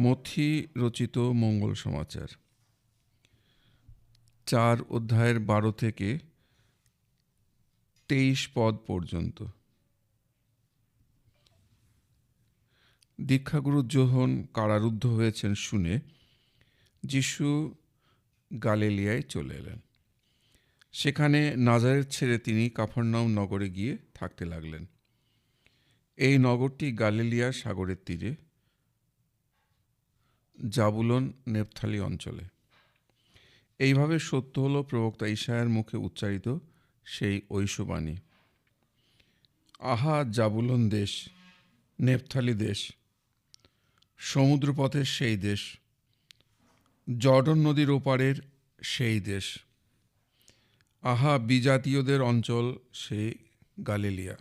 মথি রচিত মঙ্গল সমাচার। চার অধ্যায়ের বারো থেকে তেইশ পদ পর্যন্ত। দীক্ষাগুরু যোহন কারারুদ্ধ হয়েছেন শুনে যিশু গালেলিয়ায় চলে এলেন। সেখানে নাজারের ছেড়ে তিনি কাফারনাম নগরে গিয়ে থাকতে লাগলেন। এই নগরটি গালিলিয়া সাগরের তীরে জাবুলন নেপথালি অঞ্চলে। এইভাবে সত্য হল প্রবক্তা ঈশায়ের মুখে উচ্চারিত সেই ঐশবাণী। আহা জাবুলন দেশ, নেপথালি দেশ, সমুদ্রপথের সেই দেশ, জর্ডন নদীর ওপারের সেই দেশ, আহা বিজাতীয়দের অঞ্চল সেই গালিলিয়া।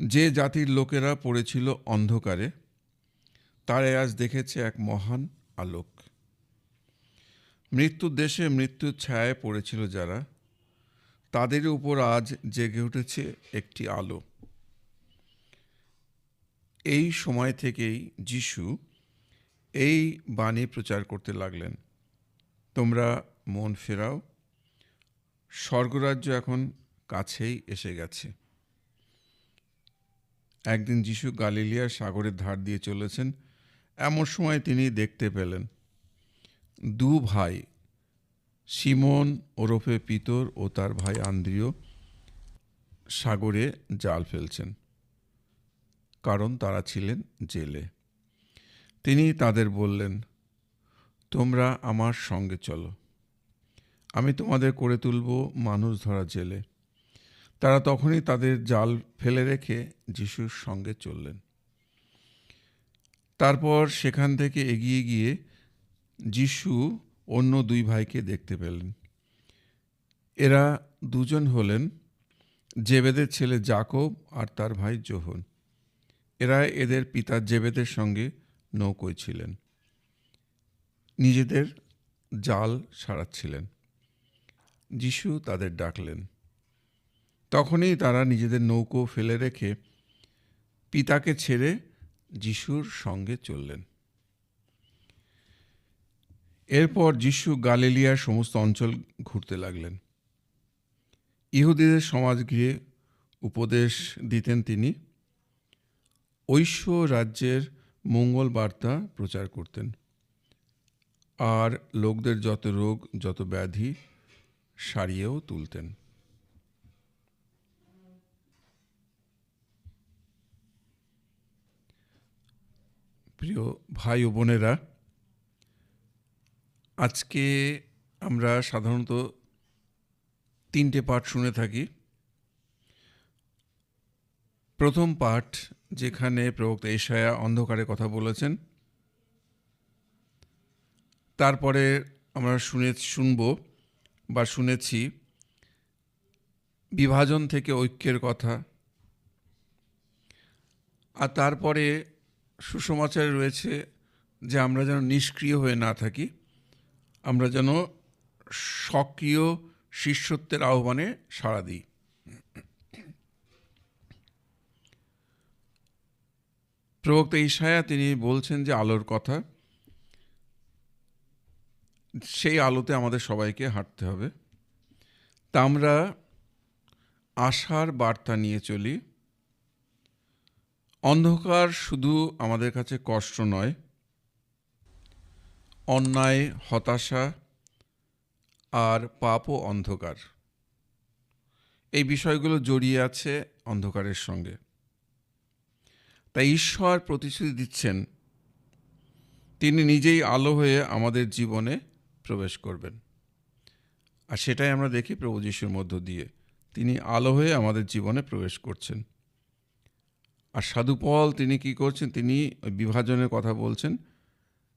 যে জাতির লোকেরা পড়েছিল অন্ধকারে, তারাই আজ দেখেছে এক মহান আলোক। মৃত্যুর দেশে মৃত্যুর ছায়ায় পড়েছিল যারা, তাদের উপর আজ জেগে উঠেছে একটি আলো। এই সময় থেকেই যিশু এই বাণী প্রচার করতে লাগলেন। তোমরা মন ফেরাও, স্বর্গরাজ্য এখন কাছেই এসে গেছে। একদিন যিশু গালিলিয়ার সাগরের ধার দিয়ে চলেছেন। এমন সময় তিনি দেখতে পেলেন দু ভাই, সিমন ওরফে পিতর ও তার ভাই আন্দ্রিয়, সাগরে জাল ফেলছেন, কারণ তারা ছিলেন জেলে। তিনি তাদের বললেন, তোমরা আমার সঙ্গে চলো, আমি তোমাদের করে তুলব মানুষ ধরা জেলে। তারা তখনই তাদের জাল ফেলে রেখে যিশুর সঙ্গে চললেন। তারপর সেখান থেকে এগিয়ে গিয়ে যিশু অন্য দুই ভাইকে দেখতে পেলেন। এরা দুজন হলেন, জেবেদের ছেলে জাকব আর তার ভাই জোহন এরা এদের পিতা জেবেদের সঙ্গে নৌকোয় ছিলেন। নিজেদের জাল সারাচ্ছিলেন। যিশু তাদের ডাকলেন। তখনই তারা নিজেদের নৌকো ফেলে রেখে পিতাকে ছেড়ে যিশুর সঙ্গে চললেন। এরপর যিশু গালিলিয়ার সমস্ত অঞ্চল ঘুরতে লাগলেন। ইহুদিদের সমাজগৃহে উপদেশ দিতেন তিনি। ঐশ্ব রাজ্যের মঙ্গল বার্তা প্রচার করতেন। আর লোকদের যত রোগ, যত ব্যাধি, সারিয়েও তুলতেন। প্রিয় ভাই ও বোনেরা, আজকে আমরা সাধারণত তিনটে পাঠ শুনে থাকি। প্রথম পাঠ যেখানে প্রবক্তা এশায়া অন্ধকারে কথা বলেছেন, তারপরে আমরা শুনে, শুনব বা শুনেছি বিভাজন থেকে ঐক্যের কথা, আর তারপরে সুসমাচারে রয়েছে যে আমরা যেন নিষ্ক্রিয় হয়ে না থাকি, আমরা যেন সক্রিয় শিষ্যত্বের আহ্বানে সাড়া দিই। প্রবক্তা ঈশায়া তিনি বলছেন যে আলোর কথা, সেই আলোতে আমাদের সবাইকে হাঁটতে হবে। তা আমরা আশার বার্তা নিয়ে চলি। অন্ধকার শুধু আমাদের কাছে কষ্ট নয়, অন্যায়, হতাশা আর পাপ ও অন্ধকার। এই বিষয়গুলো জড়িয়ে আছে অন্ধকারের সঙ্গে। তাই ঈশ্বর প্রতিশ্রুতি দিচ্ছেন, তিনি নিজেই আলো হয়ে আমাদের জীবনে প্রবেশ করবেন। আর সেটাই আমরা দেখি প্রভু যিশুর মধ্য দিয়ে। তিনি আলো হয়ে আমাদের জীবনে প্রবেশ করছেন। আর সাধুপল তিনি কি করছেন? তিনি বিভাজনের কথা বলছেন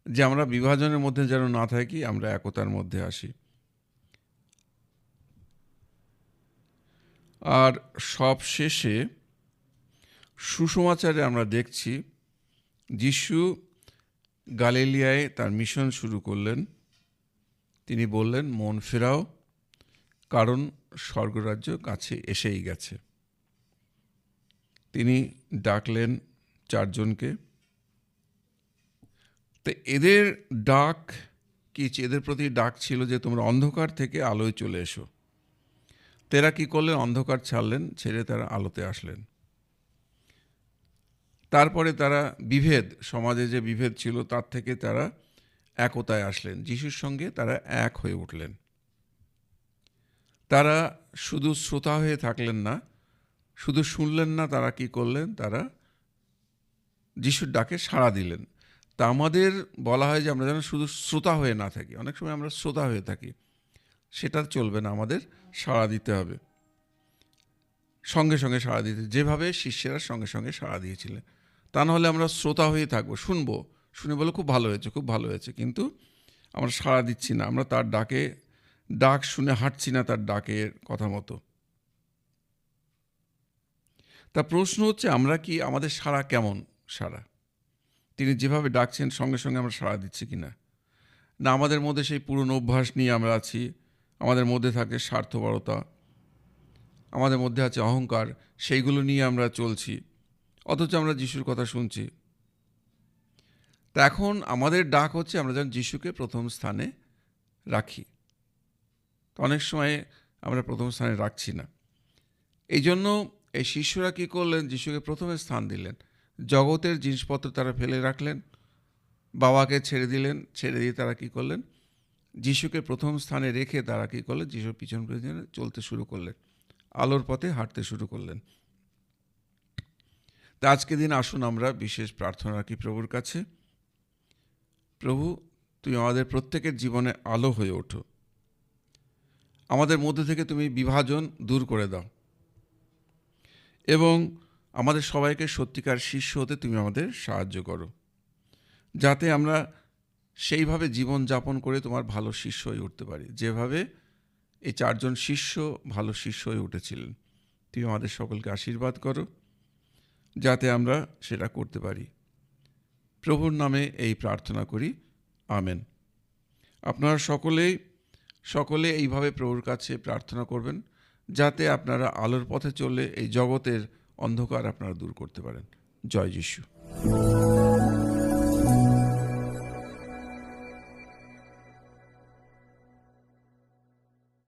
যে, আমরা বিভাজনের মধ্যে যেন না থাকি, আমরা একতার মধ্যে আসি। আর সব শেষে সুসমাচারে আমরা দেখছি, যিশু গালিলিয়ায় তার মিশন শুরু করলেন। তিনি বললেন, মন ফেরাও, কারণ স্বর্গরাজ্য কাছে এসেই গেছে। তিনি ডাকলেন চারজনকে। তো এদের ডাক কি এদের প্রতি ডাক ছিল যে তোমরা অন্ধকার থেকে আলোয় চলে এসো। তেরা কি করলেন? অন্ধকার ছাড়লেন, ছেড়ে তারা আলোতে আসলেন। তারপরে তারা বিভেদ, সমাজে যে বিভেদ ছিল তার থেকে তারা একতায় আসলেন। যিশুর সঙ্গে তারা এক হয়ে উঠলেন। তারা শুধু শ্রোতা হয়ে থাকলেন না শুধু শুনলেন না তারা কি করলেন? তারা যিশুর ডাকে সাড়া দিলেন। তা আমাদের বলা হয় যে আমরা যেন শুধু শ্রোতা হয়ে না থাকি। অনেক সময় আমরা শ্রোতা হয়ে থাকি। সেটা চলবে না, আমাদের সাড়া দিতে হবে। সঙ্গে সঙ্গে সাড়া দিতে, যেভাবে শিষ্যেরা সঙ্গে সঙ্গে সাড়া দিয়েছিলেন। তা নাহলে আমরা শ্রোতা হয়ে থাকব, শুনব। শুনে বলে খুব ভালো হয়েছে, খুব ভালো হয়েছে। কিন্তু আমরা সাড়া দিচ্ছি না, আমরা তার ডাকে, ডাক শুনে হাঁটছি না তার ডাকের কথা মতো। তা প্রশ্ন হচ্ছে, আমরা কি আমাদের সাড়া কেমন সাড়া? তিনি যেভাবে ডাকছেন, সঙ্গে সঙ্গে আমরা সাড়া দিচ্ছি কি না না আমাদের মধ্যে সেই পুরনো অভ্যাস নিয়ে আমরা আছি, আমাদের মধ্যে থাকে স্বার্থপরতা, আমাদের মধ্যে আছে অহংকার, সেইগুলো নিয়ে আমরা চলছি, অথচ আমরা যিশুর কথা শুনছি। তা এখন আমাদের ডাক হচ্ছে, আমরা যেন যিশুকে প্রথম স্থানে রাখি। অনেক সময় আমরা প্রথম স্থানে রাখছি না। এই জন্য এই শিষ্যরা কী করলেন? যিশুকে প্রথমে স্থান দিলেন। জগতের জিনিসপত্র তারা ফেলে রাখলেন। বাবাকে ছেড়ে দিলেন। ছেড়ে দিয়ে তারা কী করলেন? যিশুকে প্রথম স্থানে রেখে তারা কী করলেন? যিশুর পিছন পিছনে চলতে শুরু করলেন। আলোর পথে হাঁটতে শুরু করলেন। তা আজকে দিন আসুন আমরা বিশেষ প্রার্থনা রাখি প্রভুর কাছে। প্রভু, তুমি আমাদের প্রত্যেকের জীবনে আলো হয়ে ওঠো। আমাদের মধ্যে থেকে তুমি বিভাজন দূর করে দাও। এবং আমাদের সবাইকে সত্যিকার শিষ্য হতে তুমি আমাদের সাহায্য করো। যাতে আমরা সেইভাবে জীবন যাপন করে তোমার ভালো শিষ্য হয়ে উঠতে পারি। যেভাবে এই চারজন শিষ্য ভালো শিষ্য হয়ে উঠেছিলেন। তুমি আমাদের সকলকে আশীর্বাদ করো, যাতে আমরা সেটা করতে পারি। প্রভুর নামে এই প্রার্থনা করি। আমেন। আপনারা সকলেই, সকলে এইভাবে প্রভুর কাছে প্রার্থনা করবেন। যাতে আপনারা আলোর পথে চলে এই জগতের অন্ধকার আপনারা দূর করতে পারেন। জয় যিশু।